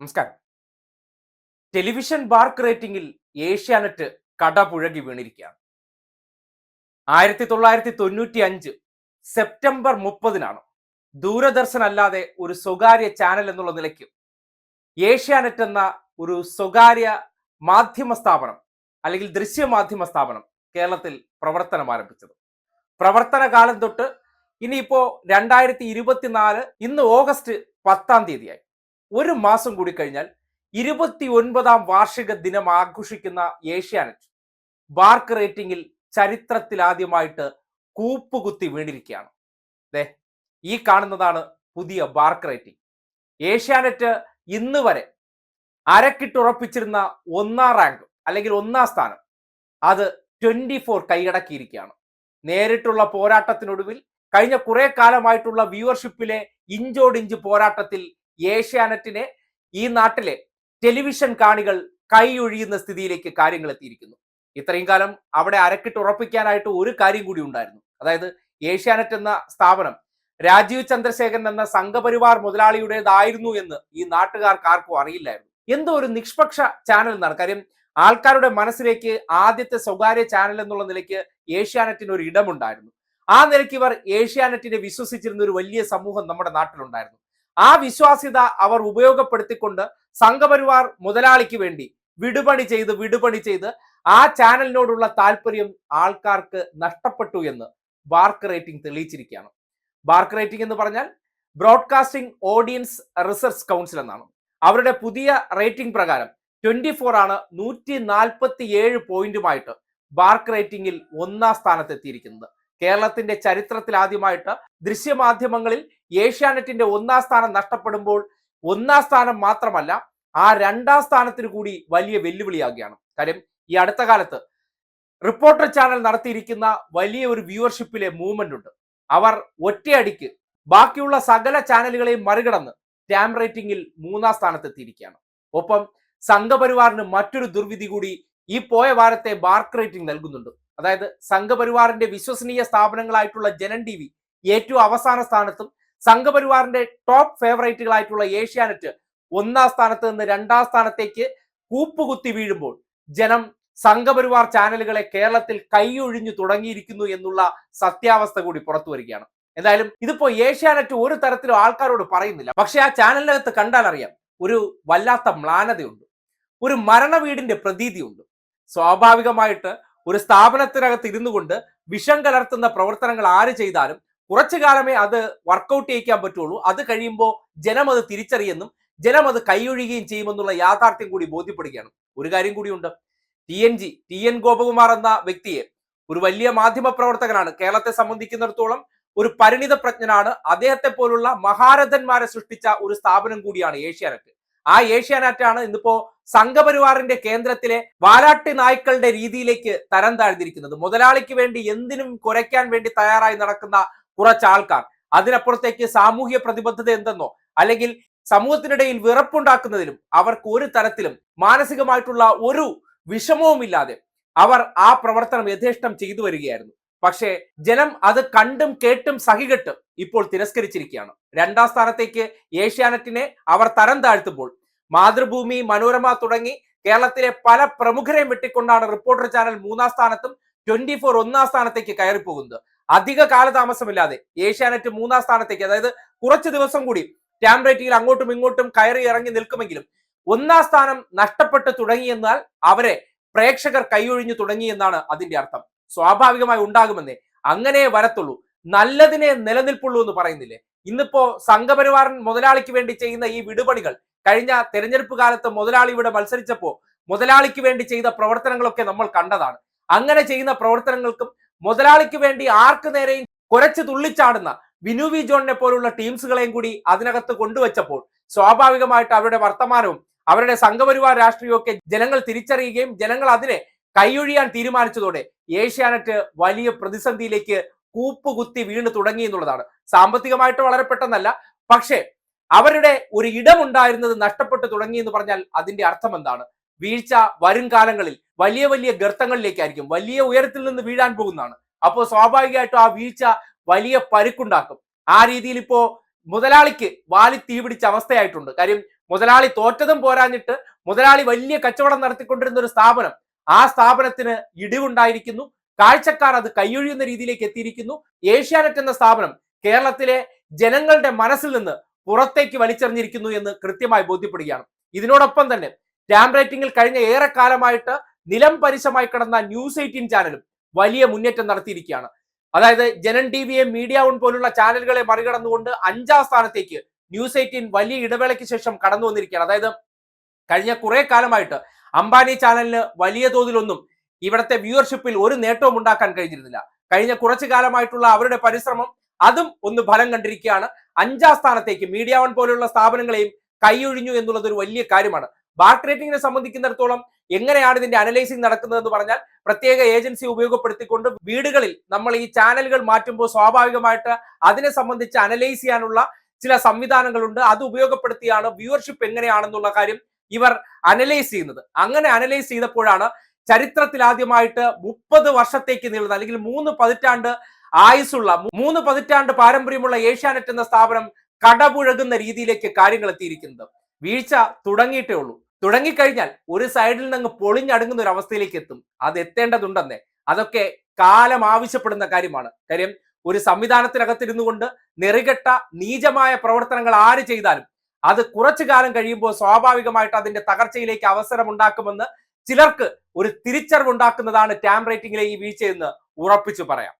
നമസ്കാരം. Television BARC റേറ്റിംഗിൽ Asianet കടപുഴകി വീണിരിക്കുകയാണ്. ആയിരത്തി തൊള്ളായിരത്തി തൊണ്ണൂറ്റി അഞ്ച് സെപ്റ്റംബർ മുപ്പതിനാണ്. ദൂരദർശൻ അല്ലാതെ ഒരു സ്വകാര്യ ചാനൽ എന്നുള്ള നിലയ്ക്ക് ഏഷ്യാനെറ്റ് എന്ന ഒരു സ്വകാര്യ മാധ്യമ സ്ഥാപനം അല്ലെങ്കിൽ ദൃശ്യമാധ്യമ സ്ഥാപനം കേരളത്തിൽ പ്രവർത്തനം ആരംഭിച്ചത്. പ്രവർത്തന കാലം തൊട്ട് ഇനിയിപ്പോ രണ്ടായിരത്തി ഇരുപത്തിനാല് ഇന്ന് ഓഗസ്റ്റ് പത്താം തീയതിയായി. ഒരു മാസം കൂടി കഴിഞ്ഞാൽ ഇരുപത്തി ഒൻപതാം വാർഷിക ദിനം ആഘോഷിക്കുന്ന ഏഷ്യാനെറ്റ് ബാർക്ക് റേറ്റിംഗിൽ ചരിത്രത്തിലാദ്യമായിട്ട് കൂപ്പുകുത്തി വീണിരിക്കുകയാണ്. ദേ ഈ കാണുന്നതാണ് പുതിയ ബാർക്ക് റേറ്റിംഗ്. ഏഷ്യാനെറ്റ് ഇന്ന് വരെ അരക്കിട്ടുറപ്പിച്ചിരുന്ന ഒന്നാം റാങ്ക് അല്ലെങ്കിൽ ഒന്നാം സ്ഥാനം അത് ട്വന്റി ഫോർ കൈയടക്കിയിരിക്കുകയാണ്. നേരിട്ടുള്ള പോരാട്ടത്തിനൊടുവിൽ കഴിഞ്ഞ കുറെ കാലമായിട്ടുള്ള വ്യൂവർഷിപ്പിലെ ഇഞ്ചോടിഞ്ച് പോരാട്ടത്തിൽ ഏഷ്യാനെറ്റിനെ ഈ നാട്ടിലെ ടെലിവിഷൻ കാണികൾ കൈയൊഴിയുന്ന സ്ഥിതിയിലേക്ക് കാര്യങ്ങൾ എത്തിയിരിക്കുന്നു. ഇത്രയും കാലം അവിടെ അരക്കിട്ട് ഉറപ്പിക്കാനായിട്ട് ഒരു കാര്യം കൂടി ഉണ്ടായിരുന്നു. അതായത് ഏഷ്യാനെറ്റ് എന്ന സ്ഥാപനം രാജീവ് ചന്ദ്രശേഖരൻ എന്ന സംഘപരിവാർ മുതലാളിയുടേതായിരുന്നു എന്ന് ഈ നാട്ടുകാർക്ക് ആർക്കും അറിയില്ലായിരുന്നു. എന്തോ ഒരു നിഷ്പക്ഷ ചാനൽ എന്നാണ്. കാര്യം ആൾക്കാരുടെ മനസ്സിലേക്ക് ആദ്യത്തെ സ്വകാര്യ ചാനൽ എന്നുള്ള നിലയ്ക്ക് ഏഷ്യാനെറ്റിന് ഒരു ഇടമുണ്ടായിരുന്നു. ആ നിലയ്ക്ക് ഇവർ ഏഷ്യാനെറ്റിനെ വിശ്വസിച്ചിരുന്ന ഒരു വലിയ സമൂഹം നമ്മുടെ നാട്ടിലുണ്ടായിരുന്നു. ആ വിശ്വാസ്യത അവർ ഉപയോഗപ്പെടുത്തിക്കൊണ്ട് സംഘപരിവാർ മുതലാളിക്ക് വേണ്ടി വിടുപണി ചെയ്ത് വിടുപണി ചെയ്ത് ആ ചാനലിനോടുള്ള താല്പര്യം ആൾക്കാർക്ക് നഷ്ടപ്പെട്ടു എന്ന് ബാർക്ക് റേറ്റിംഗ് തെളിയിച്ചിരിക്കുകയാണ്. ബാർക്ക് റേറ്റിംഗ് എന്ന് പറഞ്ഞാൽ ബ്രോഡ്കാസ്റ്റിംഗ് ഓഡിയൻസ് റിസർച്ച് കൗൺസിൽ എന്നാണ്. അവരുടെ പുതിയ റേറ്റിംഗ് പ്രകാരം ട്വന്റി ഫോർ ആണ് നൂറ്റി നാൽപ്പത്തി ഏഴ് പോയിന്റുമായിട്ട് ബാർക്ക് റേറ്റിംഗിൽ ഒന്നാം സ്ഥാനത്ത് എത്തിയിരിക്കുന്നത് കേരളത്തിന്റെ ചരിത്രത്തിൽ ആദ്യമായിട്ട് ദൃശ്യമാധ്യമങ്ങളിൽ ഏഷ്യാനെറ്റിന്റെ ഒന്നാം സ്ഥാനം നഷ്ടപ്പെടുമ്പോൾ ഒന്നാം സ്ഥാനം മാത്രമല്ല ആ രണ്ടാം സ്ഥാനത്തിന് കൂടി വലിയ വെല്ലുവിളിയാകുകയാണ് കാര്യം ഈ അടുത്ത കാലത്ത് റിപ്പോർട്ടർ ചാനൽ നടത്തിയിരിക്കുന്ന വലിയ ഒരു വ്യൂവർഷിപ്പിലെ മൂവ്മെന്റ് ഉണ്ട്. അവർ ഒറ്റയടിക്ക് ബാക്കിയുള്ള സകല ചാനലുകളെയും മറികടന്ന് ടാം റേറ്റിംഗിൽ മൂന്നാം സ്ഥാനത്തെത്തിയിരിക്കുകയാണ്. ഒപ്പം സംഘപരിവാറിന് മറ്റൊരു ദുർവിധി കൂടി ഈ പോയ വാരത്തെ ബാർക്ക് റേറ്റിംഗ് നൽകുന്നുണ്ട്. അതായത് സംഘപരിവാറിന്റെ വിശ്വസനീയ സ്ഥാപനങ്ങളായിട്ടുള്ള ജനൻ ടി വി ഏറ്റവും അവസാന സ്ഥാനത്തും സംഘപരിവാറിന്റെ ടോപ്പ് ഫേവറേറ്റുകളായിട്ടുള്ള ഏഷ്യാനെറ്റ് ഒന്നാം സ്ഥാനത്ത് നിന്ന് രണ്ടാം സ്ഥാനത്തേക്ക് കൂപ്പുകുത്തി വീഴുമ്പോൾ ജനം സംഘപരിവാർ ചാനലുകളെ കേരളത്തിൽ കൈയൊഴിഞ്ഞു തുടങ്ങിയിരിക്കുന്നു എന്നുള്ള സത്യാവസ്ഥ കൂടി പുറത്തു വരികയാണ്. എന്തായാലും ഇതിപ്പോ ഏഷ്യാനെറ്റ് ഒരു തരത്തിലും ആൾക്കാരോട് പറയുന്നില്ല. പക്ഷെ ആ ചാനലിനകത്ത് കണ്ടാൽ അറിയാം ഒരു വല്ലാത്ത മ്ലാനതയുണ്ട്. ഒരു മരണ വീടിന്റെ പ്രതീതിയുണ്ട്. സ്വാഭാവികമായിട്ട് ഒരു സ്ഥാപനത്തിനകത്ത് ഇരുന്നു കൊണ്ട് വിഷം കലർത്തുന്ന പ്രവർത്തനങ്ങൾ ആര് ചെയ്താലും കുറച്ചു കാലമേ അത് വർക്കൗട്ട് ചെയ്യിക്കാൻ പറ്റുള്ളൂ. അത് കഴിയുമ്പോൾ ജനം അത് തിരിച്ചറിയുന്നും. ജനം അത് കൈയൊഴുകയും ചെയ്യുമെന്നുള്ള യാഥാർത്ഥ്യം കൂടി ബോധ്യപ്പെടുകയാണ്. ഒരു കാര്യം കൂടിയുണ്ട്. T N G T N Gopakumar എന്ന വ്യക്തിയെ ഒരു വലിയ മാധ്യമ പ്രവർത്തകനാണ്. കേരളത്തെ സംബന്ധിക്കുന്നിടത്തോളം ഒരു പരിണിത പ്രജ്ഞനാണ്. അദ്ദേഹത്തെ പോലുള്ള മഹാരഥന്മാരെ സൃഷ്ടിച്ച ഒരു സ്ഥാപനം കൂടിയാണ് ഏഷ്യാനെറ്റ്. ആ ഏഷ്യാനെറ്റ് ആണ് ഇന്നിപ്പോ സംഘപരിവാറിന്റെ കേന്ദ്രത്തിലെ വാലാട്ടി നായ്ക്കളുടെ രീതിയിലേക്ക് തരം താഴ്ന്നിരിക്കുന്നത്. മുതലാളിക്ക് വേണ്ടി എന്തിനും കുറയ്ക്കാൻ വേണ്ടി തയ്യാറായി നടക്കുന്ന കുറച്ച് ആൾക്കാർ അതിനപ്പുറത്തേക്ക് സാമൂഹ്യ പ്രതിബദ്ധത എന്തെന്നോ അല്ലെങ്കിൽ സമൂഹത്തിനിടയിൽ വിറപ്പുണ്ടാക്കുന്നതിലും അവർക്ക് ഒരു തരത്തിലും മാനസികമായിട്ടുള്ള ഒരു വിഷമവുമില്ലാതെ അവർ ആ പ്രവർത്തനം യഥേഷ്ടം ചെയ്തു വരികയായിരുന്നു. പക്ഷേ ജനം അത് കണ്ടും കേട്ടും സഹികെട്ടും ഇപ്പോൾ തിരസ്കരിച്ചിരിക്കുകയാണ്. രണ്ടാം സ്ഥാനത്തേക്ക് ഏഷ്യാനെറ്റിനെ അവർ തരം താഴ്ത്തുമ്പോൾ മാതൃഭൂമി മനോരമ തുടങ്ങി കേരളത്തിലെ പല പ്രമുഖരെയും വെട്ടിക്കൊണ്ടാണ് റിപ്പോർട്ടർ ചാനൽ മൂന്നാം സ്ഥാനത്തും ട്വന്റി ഫോർ ഒന്നാം സ്ഥാനത്തേക്ക് കയറിപ്പോകുന്നത്. അധിക കാലതാമസമില്ലാതെ ഏഷ്യാനെറ്റ് മൂന്നാം സ്ഥാനത്തേക്ക് അതായത് കുറച്ച് ദിവസം കൂടി ടാം റേറ്റിംഗിൽ അങ്ങോട്ടും ഇങ്ങോട്ടും കയറി ഇറങ്ങി നിൽക്കുമെങ്കിലും ഒന്നാം സ്ഥാനം നഷ്ടപ്പെട്ട് തുടങ്ങിയെന്നാൽ അവരെ പ്രേക്ഷകർ കൈയൊഴിഞ്ഞു തുടങ്ങി എന്നാണ് അതിന്റെ അർത്ഥം. സ്വാഭാവികമായി ഉണ്ടാകുമെന്നേ അങ്ങനെ വരത്തുള്ളൂ. നല്ലതിനെ നിലനിൽപ്പുള്ളൂ എന്ന് പറയുന്നില്ലേ? ഇന്നിപ്പോ സംഘപരിവാരൻ മുതലാളിക്ക് വേണ്ടി ചെയ്യുന്ന ഈ വിടുപണികൾ കഴിഞ്ഞ തെരഞ്ഞെടുപ്പ് കാലത്ത് മുതലാളി ഇവിടെ മത്സരിച്ചപ്പോ മുതലാളിക്ക് വേണ്ടി ചെയ്ത പ്രവർത്തനങ്ങളൊക്കെ നമ്മൾ കണ്ടതാണ്. അങ്ങനെ ചെയ്യുന്ന പ്രവർത്തനങ്ങൾക്കും മുതലാളിക്ക് വേണ്ടി ആർക്ക് നേരെയും കുറച്ച് തുള്ളിച്ചാടുന്ന വിനു വി ജോണിനെ പോലുള്ള ടീംസുകളെയും കൂടി അതിനകത്ത് കൊണ്ടുവച്ചപ്പോൾ സ്വാഭാവികമായിട്ട് അവരുടെ വർത്തമാനവും അവരുടെ സംഘപരിവാർ രാഷ്ട്രീയമൊക്കെ ജനങ്ങൾ തിരിച്ചറിയുകയും ജനങ്ങൾ അതിനെ കൈയൊഴിയാൻ തീരുമാനിച്ചതോടെ ഏഷ്യാനെറ്റ് വലിയ പ്രതിസന്ധിയിലേക്ക് കൂപ്പുകുത്തി വീണ് തുടങ്ങി എന്നുള്ളതാണ്. സാമ്പത്തികമായിട്ട് വളരെ പെട്ടെന്നല്ല പക്ഷേ അവരുടെ ഒരു ഇടമുണ്ടായിരുന്നത് നഷ്ടപ്പെട്ടു തുടങ്ങി എന്ന് പറഞ്ഞാൽ അതിന്റെ അർത്ഥം എന്താണ് വീഴ്ച വരും കാലങ്ങളിൽ വലിയ വലിയ ഗർത്തങ്ങളിലേക്കായിരിക്കും. വലിയ ഉയരത്തിൽ നിന്ന് വീഴാൻ പോകുന്നതാണ്. അപ്പോൾ സ്വാഭാവികമായിട്ടും ആ വീഴ്ച വലിയ പരുക്കുണ്ടാക്കും. ആ രീതിയിൽ ഇപ്പോ മുതലാളിക്ക് വാലി തീപിടിച്ച അവസ്ഥയായിട്ടുണ്ട്. കാര്യം മുതലാളി തോറ്റതും പോരാഞ്ഞിട്ട് മുതലാളി വലിയ കച്ചവടം നടത്തിക്കൊണ്ടിരുന്ന ഒരു സ്ഥാപനം. ആ സ്ഥാപനത്തിന് ഇടിവുണ്ടായിരിക്കുന്നു. കാഴ്ചക്കാർ അത് കൈയൊഴിയുന്ന രീതിയിലേക്ക് എത്തിയിരിക്കുന്നു. ഏഷ്യാനെറ്റ് എന്ന സ്ഥാപനം കേരളത്തിലെ ജനങ്ങളുടെ മനസ്സിൽ നിന്ന് പുറത്തേക്ക് വലിച്ചെറിഞ്ഞിരിക്കുന്നു എന്ന് കൃത്യമായി ബോധ്യപ്പെടുകയാണ്. ഇതിനോടൊപ്പം തന്നെ സ്റ്റാമ്പ് റേറ്റിംഗിൽ കഴിഞ്ഞ ഏറെക്കാലമായിട്ട് നിലം പരിശമായി കിടന്ന ന്യൂസ് എയ്റ്റീൻ ചാനലും വലിയ മുന്നേറ്റം നടത്തിയിരിക്കുകയാണ്. അതായത് ജനൻ ടി വിയെ മീഡിയ വൺ പോലുള്ള ചാനലുകളെ മറികടന്നുകൊണ്ട് അഞ്ചാം സ്ഥാനത്തേക്ക് ന്യൂസ് എയ്റ്റീൻ വലിയ ഇടവേളയ്ക്ക് ശേഷം കടന്നു വന്നിരിക്കുകയാണ്. അതായത് കഴിഞ്ഞ കുറെ കാലമായിട്ട് അംബാനി ചാനലിന് വലിയ തോതിലൊന്നും ഇവിടുത്തെ വ്യൂവർഷിപ്പിൽ ഒരു നേട്ടവും ഉണ്ടാക്കാൻ കഴിഞ്ഞിരുന്നില്ല. കഴിഞ്ഞ കുറച്ചു കാലമായിട്ടുള്ള അവരുടെ പരിശ്രമം അതും ഒന്ന് ഫലം കണ്ടിരിക്കുകയാണ്. അഞ്ചാം സ്ഥാനത്തേക്ക് മീഡിയ വൺ പോലുള്ള സ്ഥാപനങ്ങളെയും കൈയൊഴിഞ്ഞു എന്നുള്ളത് ഒരു വലിയ കാര്യമാണ്. ബാർക്ക് റേറ്റിംഗിനെ സംബന്ധിക്കുന്നിടത്തോളം എങ്ങനെയാണ് ഇതിന്റെ അനലൈസിംഗ് നടക്കുന്നതെന്ന് പറഞ്ഞാൽ പ്രത്യേക ഏജൻസി ഉപയോഗപ്പെടുത്തിക്കൊണ്ട് വീടുകളിൽ നമ്മൾ ഈ ചാനലുകൾ മാറ്റുമ്പോൾ സ്വാഭാവികമായിട്ട് അതിനെ സംബന്ധിച്ച് അനലൈസ് ചെയ്യാനുള്ള ചില സംവിധാനങ്ങളുണ്ട്. അത് ഉപയോഗപ്പെടുത്തിയാണ് വ്യൂവർഷിപ്പ് എങ്ങനെയാണെന്നുള്ള കാര്യം ഇവർ അനലൈസ് ചെയ്യുന്നത്. അങ്ങനെ അനലൈസ് ചെയ്തപ്പോഴാണ് ചരിത്രത്തിൽ ആദ്യമായിട്ട് മുപ്പത് വർഷത്തേക്ക് നീളുന്ന അല്ലെങ്കിൽ മൂന്ന് പതിറ്റാണ്ട് ആയുസുള്ള മൂന്ന് പതിറ്റാണ്ട് പാരമ്പര്യമുള്ള ഏഷ്യാനെറ്റ് എന്ന സ്ഥാപനം കടപുഴകുന്ന രീതിയിലേക്ക് കാര്യങ്ങൾ എത്തിയിരിക്കുന്നത്. വീഴ്ച തുടങ്ങിയിട്ടേ ഉള്ളൂ. തുടങ്ങിക്കഴിഞ്ഞാൽ ഒരു സൈഡിൽ നിന്ന് പൊളിഞ്ഞടുങ്ങുന്ന ഒരു അവസ്ഥയിലേക്ക് എത്തും. അത് എത്തേണ്ടതുണ്ടെന്ന്. അതൊക്കെ കാലം ആവശ്യപ്പെടുന്ന കാര്യമാണ്. കാര്യം ഒരു സംവിധാനത്തിനകത്തിരുന്നു കൊണ്ട് നെറികെട്ട നീചമായ പ്രവർത്തനങ്ങൾ ആര് ചെയ്താലും അത് കുറച്ചു കാലം കഴിയുമ്പോൾ സ്വാഭാവികമായിട്ട് അതിന്റെ തകർച്ചയിലേക്ക് അവസരം ഉണ്ടാക്കുമെന്ന് ചിലർക്ക് ഒരു തിരിച്ചറിവുണ്ടാക്കുന്നതാണ് ടാം റേറ്റിംഗിലെ ഈ വീഴ്ചയെന്ന് ഉറപ്പിച്ചു പറയാം.